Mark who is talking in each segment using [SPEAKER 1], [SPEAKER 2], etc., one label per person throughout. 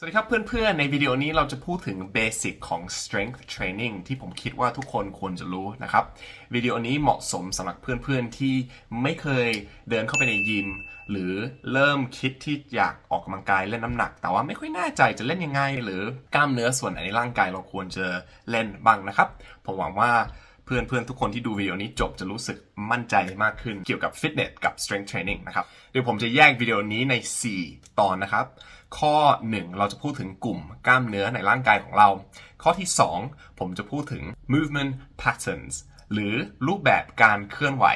[SPEAKER 1] สวัสดีครับเพื่อนๆ ในวิดีโอนี้เราจะพูดถึงเบสิกของ strength training ที่ผมคิดว่าทุกคนควรจะรู้นะครับ วิดีโอนี้เหมาะสมสำหรับเพื่อนๆ ที่ไม่เคยเดินเข้าไปในยิม หรือเริ่มคิดที่อยากออกกำลังกายเล่นน้ำหนัก แต่ว่าไม่ค่อยแน่ใจจะเล่นยังไง หรือกล้ามเนื้อส่วนไหนในร่างกายเราควรจะเล่นบ้างนะครับ ผมหวังว่าเพื่อนเพื่อนๆทุกคนที่ดูวิดีโอนี้จบจะรู้สึกมั่นใจมากขึ้นเกี่ยวกับฟิตเนสกับ strength training นะครับเดี๋ยวผมจะแยกวิดีโอนี้ใน 4 ตอนนะครับ ข้อ 1 เราจะพูดถึงกลุ่มกล้ามเนื้อในร่างกายของเรา ข้อที่ 2 ผมจะพูดถึง movement patterns หรือรูปแบบการเคลื่อนไหว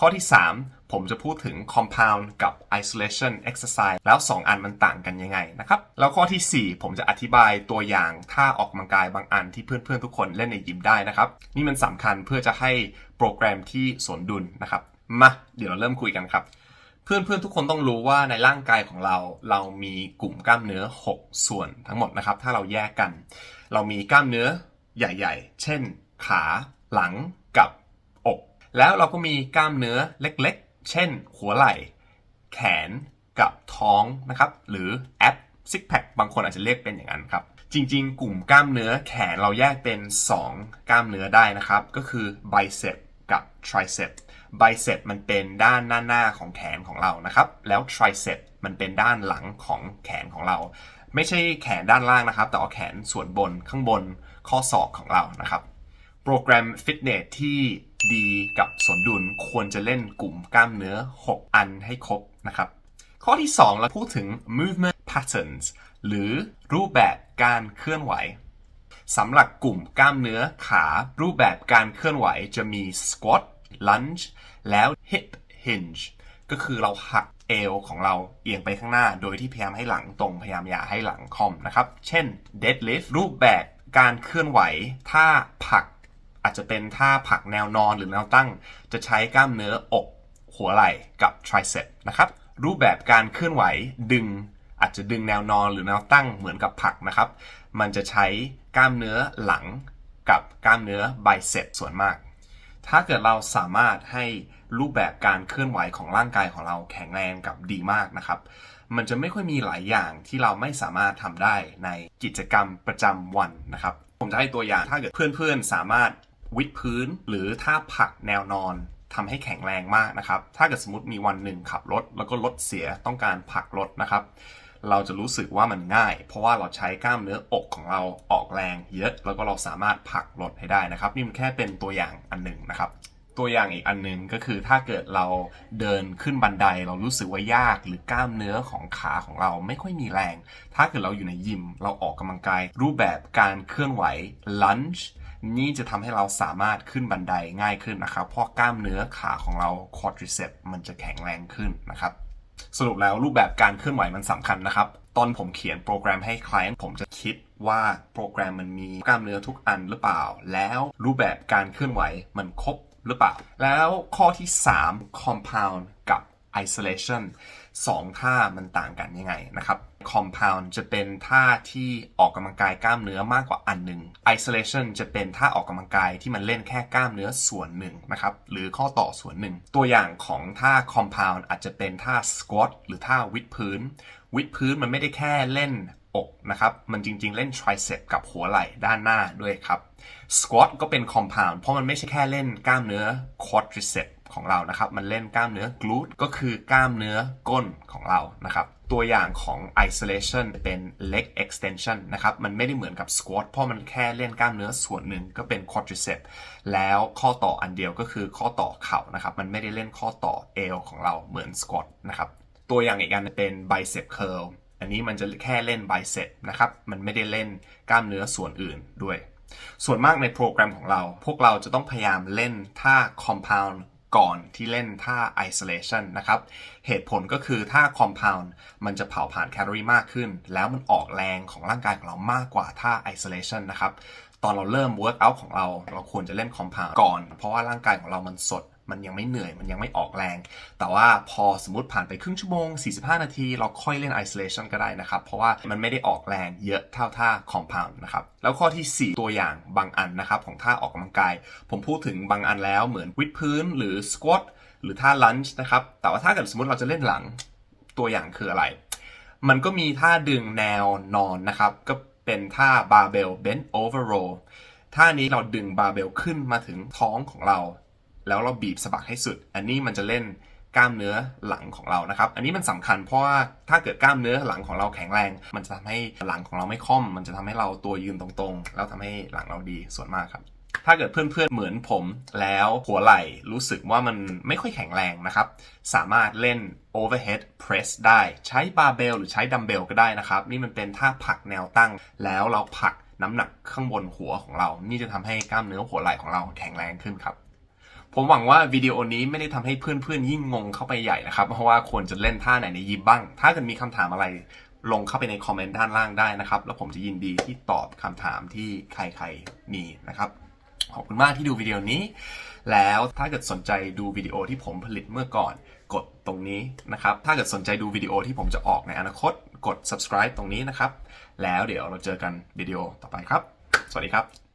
[SPEAKER 1] ข้อที่ 3 ผมจะพูดถึง compound กับ isolation exercise แล้ว 2 อันมันต่างกันยังไงนะครับ แล้วข้อทีสี่4 ผมจะอธิบายตัวอย่างท่าออกกำลังกายบางอันที่เพื่อนๆทุกคนเล่นในยิมได้นะครับ นี่มันสำคัญเพื่อจะให้โปรแกรมที่สมดุลนะครับ มา เดี๋ยวเราเริ่มคุยกันครับ เพื่อนๆทุกคนต้องรู้ว่าในร่างกายของเรา เรามีกลุ่มกล้ามเนื้อ 6 ส่วนทั้งหมดนะครับ ถ้าเราแยกกัน เรามีกล้ามเนื้อใหญ่ ๆ เช่น ขาหลังกับอก แล้วเราก็มีกล้ามเนื้อเล็กๆ เช่น หัวไหล่ แขนกับท้องนะครับ หรือแอปซิกแพคบางคนอาจจะเรียกเป็นอย่างนั้นครับจริง ๆ กลุ่มกล้ามเนื้อแขนเราแยกเป็น 2 กล้ามเนื้อได้นะครับ ก็คือไบเซปกับ tricep ไบเซปมันเป็นด้านหน้าหน้าของแขนของเรานะครับ แล้ว tricep มันเป็นด้านหลังของแขนของเรา ไม่ใช่แขนด้านล่างนะครับ แต่ว่าแขนส่วนบนข้างบนข้อศอกของเรานะครับโปรแกรมฟิตเนสที่ดีกับสมดุลควรจะเล่นกลุ่มกล้ามเนื้อ 6 อันให้ครบนะครับ ข้อที่ 2 เราพูดถึง movement patterns หรือรูปแบบการเคลื่อนไหวสำหรับกลุ่มกล้ามเนื้อขารูปแบบการเคลื่อนไหวจะมี squat lunge แล้ว hip hinge ก็คือเราหักเอวของเราเอียงไปข้างหน้า โดยที่พยายามให้หลังตรงพยายามอย่าให้หลังคอมนะครับ เช่น deadlift รูปแบบการเคลื่อนไหวท่าผัก อาจจะเป็นท่าผักแนวนอนหรือแนวตั้ง จะใช้กล้ามเนื้ออกหัวไหล่กับ tricep นะครับ รูปแบบการเคลื่อนไหวดึง อาจจะดึงแนวนอนหรือแนวตั้งเหมือนกับผักนะครับ มันจะใช้กล้ามเนื้อหลังกับกล้ามเนื้อไบเซปส่วนมาก ถ้าเกิดเราสามารถให้รูปแบบการเคลื่อนไหวของร่างกายของเราแข็งแรงกับดีมากนะครับ มันจะไม่ค่อยมีหลายอย่างที่เราไม่สามารถทำได้ในกิจกรรมประจำวันนะครับ ผมจะให้ตัวอย่างถ้าเกิดเพื่อนๆสามารถวิดพื้น หรือท่าผักแนวนอนทำให้แข็งแรงมากนะครับ ถ้าเกิดสมมติมีวันหนึ่งขับรถแล้วก็รถเสียต้องการผักรถนะครับ เราจะรู้สึกว่ามันง่าย เพราะว่าเราใช้กล้ามเนื้ออกของเราออกแรงเยอะ แล้วก็เราสามารถผลักรถให้ได้นะครับ นี่มันแค่เป็นตัวอย่างอันหนึ่งนะครับตัวอย่างอีกอันนึงก็คือถ้าเกิดเราเดินขึ้นบันไดเรารู้สึกว่ายากหรือกล้ามเนื้อของขาของเราไม่ค่อยมีแรง ถ้าเกิดเราอยู่ในยิม เราออกกำลังกาย รูปแบบการเคลื่อนไหว lunge นี่จะทำให้เราสามารถขึ้นบันไดง่ายขึ้นนะครับ เพราะกล้ามเนื้อขาของเรา quadricep มันจะแข็งแรงขึ้นนะครับ สรุปแล้วรูปแบบการเคลื่อนไหวมันสำคัญนะครับ ตอนผมเขียนโปรแกรมให้ไคลน์ผมจะคิดว่าโปรแกรมมันมีกล้ามเนื้อทุกอันหรือเปล่า แล้วรูปแบบการเคลื่อนไหวมันครบหรือเปล่า แล้วข้อที่ 3 compound กับ isolation สองท่ามันต่างกันยังไงนะครับ compound จะเป็นท่าที่ออกกำลังกายกล้ามเนื้อมากกว่าอันหนึ่ง isolation จะเป็นท่าออกกำลังกายที่มันเล่นแค่กล้ามเนื้อส่วนหนึ่งนะครับหรือข้อต่อส่วนหนึ่ง ตัวอย่างของท่า compound อาจจะเป็นท่า squat หรือท่าวิดพื้น วิดพื้นมันไม่ได้แค่เล่นอกนะครับมันจริงๆเล่น tricep กับหัวไหล่ด้านหน้าด้วยครับ squat ก็เป็น compound เพราะมันไม่ใช่แค่เล่นกล้ามเนื้อ quadricep ของเรานะครับ มันเล่นกล้ามเนื้อ glute ก็คือกล้ามเนื้อก้นของเรานะครับ ตัวอย่างของ isolation เป็น leg extension นะครับ มันไม่ได้เหมือนกับ squat เพราะมันแค่เล่นกล้ามเนื้อส่วนหนึ่งก็เป็น quadricep แล้วข้อต่ออันเดียวก็คือข้อต่อเข่านะครับ มันไม่ได้เล่นข้อต่อเอวของเราเหมือน squat นะครับ ตัวอย่างอีกอันเป็น bicep curl อันนี้มันจะแค่เล่น bicep นะครับ มันไม่ได้เล่นกล้ามเนื้อส่วนอื่นด้วย ส่วนมากในโปรแกรมของเรา พวกเราจะต้องพยายามเล่นท่า compound ก่อนที่เล่นท่า isolation นะครับ เหตุผลก็คือท่า compound มันจะเผาผ่านแคลอรี่มากขึ้น แล้วมันออกแรงของร่างกายของเรามากกว่าท่า isolation นะครับ ตอนเราเริ่ม workout ของเรา เราควรจะเล่น compound ก่อน เพราะว่าร่างกายของเรามันสด มันยังไม่เหนื่อยมันยังไม่ออกแรง แต่ว่าพอสมมติผ่านไปครึ่งชั่วโมง 45 นาที เราค่อยเล่น isolation ก็ได้นะครับ เพราะว่ามันไม่ได้ออกแรงเยอะเท่าท่า compound นะครับ แล้วข้อทีสี่ 4 ตัวอย่างบางอันนะครับ ของท่าออกกำลังกาย ผมพูดถึงบางอันแล้วเหมือนวิดพื้นหรือ squat หรือท่า lunge นะครับ แต่ว่าถ้าเกิดสมมติเราจะเล่นหลังตัวอย่างคืออะไร มันก็มีท่าดึงแนวนอนนะครับ ก็เป็นท่า barbell bent over row ท่านี้เราดึงบาร์เบลขึ้นมาถึงท้องของเรา แล้วเราบีบสะบักให้สุด อันนี้มันจะเล่นกล้ามเนื้อหลังของเรานะครับ อันนี้มันสำคัญเพราะว่าถ้าเกิดกล้ามเนื้อหลังของเราแข็งแรง มันจะทำให้หลังของเราไม่ค่อม มันจะทำให้เราตัวยืนตรงๆ แล้วทำให้หลังเราดีส่วนมากครับ ถ้าเกิดเพื่อนๆเหมือนผมแล้วหัวไหล่รู้สึกว่ามันไม่ค่อยแข็งแรงนะครับ สามารถเล่น overhead press ได้ใช้บาร์เบลหรือใช้ดัมเบลก็ได้นะครับ นี่มันเป็นท่าผลักแนวตั้ง แล้วเราผลักน้ำหนักข้างบนหัวของเรา นี่จะทำให้กล้ามเนื้อหัวไหล่ของเราแข็งแรงขึ้นครับ ผมหวังว่าวิดีโอนี้ไม่ได้ทำให้เพื่อนๆยิ่งงงเข้าไปใหญ่นะครับ เพราะว่าควรจะเล่นท่าไหนในยิมบ้าง ถ้าเกิดมีคำถามอะไรลงเข้าไปในคอมเมนต์ด้านล่างได้นะครับ แล้วผมจะยินดีที่ตอบคำถามที่ใครๆมีนะครับ ขอบคุณมากที่ดูวิดีโอนี้ แล้วถ้าเกิดสนใจดูวิดีโอที่ผมผลิตเมื่อก่อน กดตรงนี้นะครับ ถ้าเกิดสนใจดูวิดีโอที่ผมจะออกในอนาคต กด subscribe ตรงนี้นะครับ แล้วเดี๋ยวเราเจอกันวิดีโอต่อไปครับ สวัสดีครับ